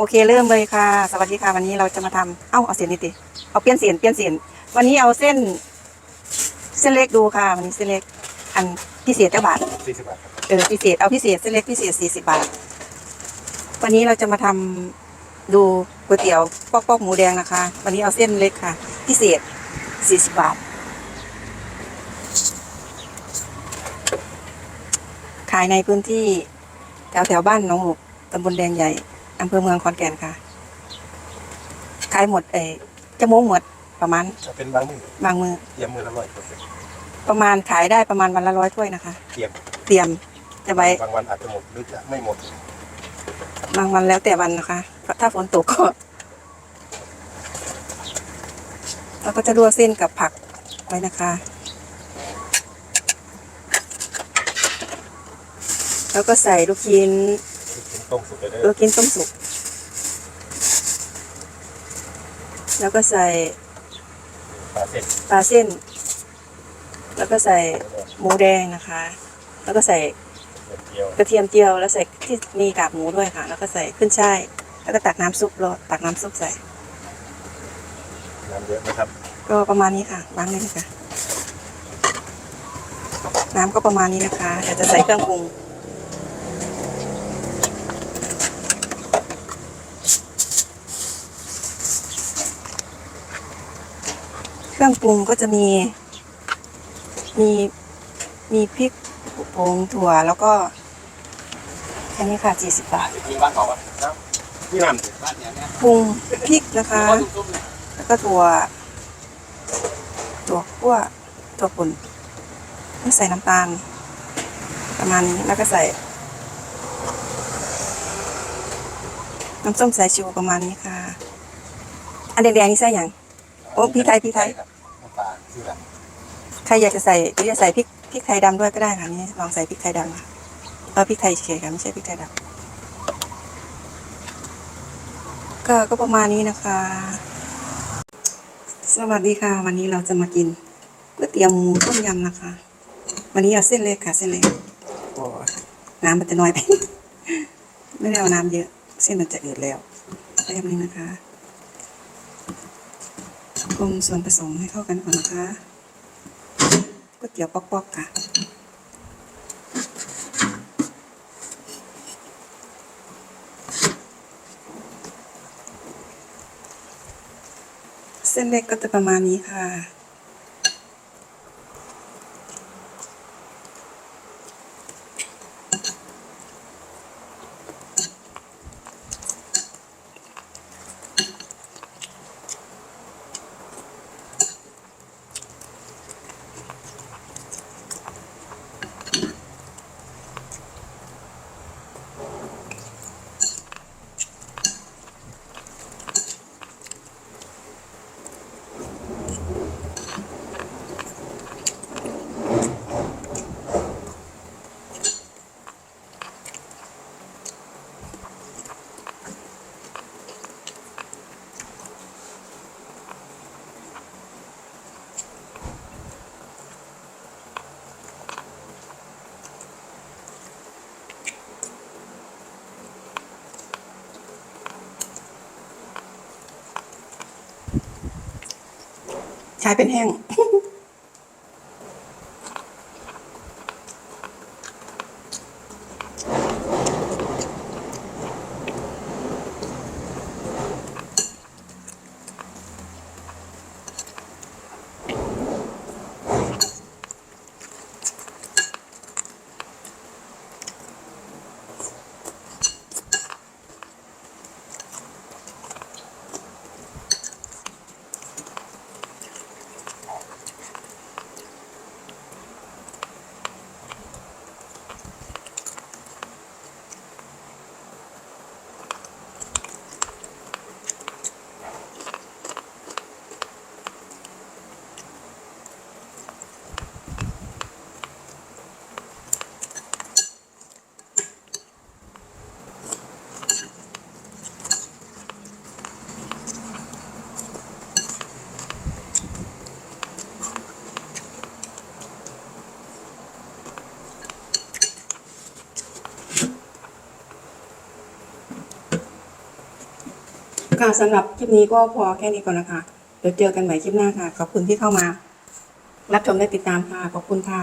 โอเคเริ่มเลยค่ะ สวัสดีค่ะ วันนี้เราจะมาทำเอ้าเอาเสียนนิดดิเอาเปลี่ยนเสียนเปลี่ยนเสียนวันนี้เอาเส้น เส้นเล็กดูค่ะ วันนี้เส้นเล็ก อันพิเศษเจ้าบาทสี่สิบบาทครับเออพิเศษเอาพิเศษเส้นเล็กพิเศษสี่สิบบาท วันนี้เราจะมาทำดูก๋วยเตี๋ยวปอกปอกหมูแดงนะคะ วันนี้เอาเส้นเล็กค่ะ พิเศษสี่สิบบาท ขายในพื้นที่แถวแถวบ้านหน้องหกตำบลแดงใหญ่ อำเภอเมืองขอนแก่นค่ะ ขายหมดเออจะโมงหมดประมาณจะเป็นบางมือบางมือเตรียมมือละร้อยเปอร์เซ็นต์ประมาณขายได้ประมาณวันละร้อยถ้วยนะคะเตรียมเตรียมจะไว้บางวันอาจจะหมดหรือจะไม่หมด บางวันแล้วแต่วันนะคะ ถ้าฝนตกก็เราก็จะลวกเส้นกับผักไว้นะคะ แล้วก็ใส่ลูกชิ้นเป็น ต้มสุกเลยเด้ลูอกชิ้นต้มสุก แล้วก็ใส่ปลาเสร็จปลาเส้น แล้วก็ใส่หมูแดงนะคะ แล้วก็ใส่เดียวกระเทียมเจียว แล้วใส่ที่มีกากหมูด้วยค่ะ แล้วก็ใส่ขึ้นช่ายแล้วก็ตักน้ำซุปรอตักน้ำซุปใส่ น้ำเยอะนะครับก็ประมาณนี้ค่ะวางเลยนะคะ น้ำก็ประมาณนี้นะคะเดี๋ยวจะใส่เครื่องปรุง เครื่องปรุงก็จะมี มีมีพริกผงถั่วแล้วก็อันนี้ค่ะ40บาทมีบ้านเขาปะครับนี่น้ำสิปรุงพริกนะคะ แล้วก็ตัวตัวขั้วตัวป่นไม่ใส่น้ำตาล ประมาณนี้แล้วก็ใส่น้ำส้มสายชูประมาณนี้ค่ะ อันแดงๆนี่ใส่อย่างโอ้พริกไทยพริกไทยครับน้ำปลาชื่ออะไรใครอยากจะใส่หรือจะใส่พริกพริกไทยดำด้วยก็ได้ค่ะนี่ลองใส่พริกไทยดำค่ะเอาพริกไทยเฉยๆค่ะไม่ใช่พริกไทยดำก็ก็ประมาณนี้นะคะ สวัสดีค่ะ วันนี้เราจะมากินก๋วยเตี๋ยวหมูต้มยำนะคะ วันนี้เอาเส้นเล็กค่ะเส้นเล็กโอ้น้ำมันจะน้อยไป ไม่ได้เอาน้ำเยอะ เส้นมันจะอืดแล้วแป๊บนึงนะคะ ปรุงส่วนผสมให้เข้ากันก่อนนะคะก๋วยเตี๋ยวป๊อกๆค่ะเส้นเล็กก็จะประมาณนี้ค่ะายเป็นแห้ง น ค่ะสำหรับคลิปนี้ก็พอแค่นี้ก่อนนะคะเดี๋ยวเจอกันใหม่คลิปหน้าค่ะ ขอบคุณที่เข้ามา รับชมและติดตามค่ะ ขอบคุณค่ะ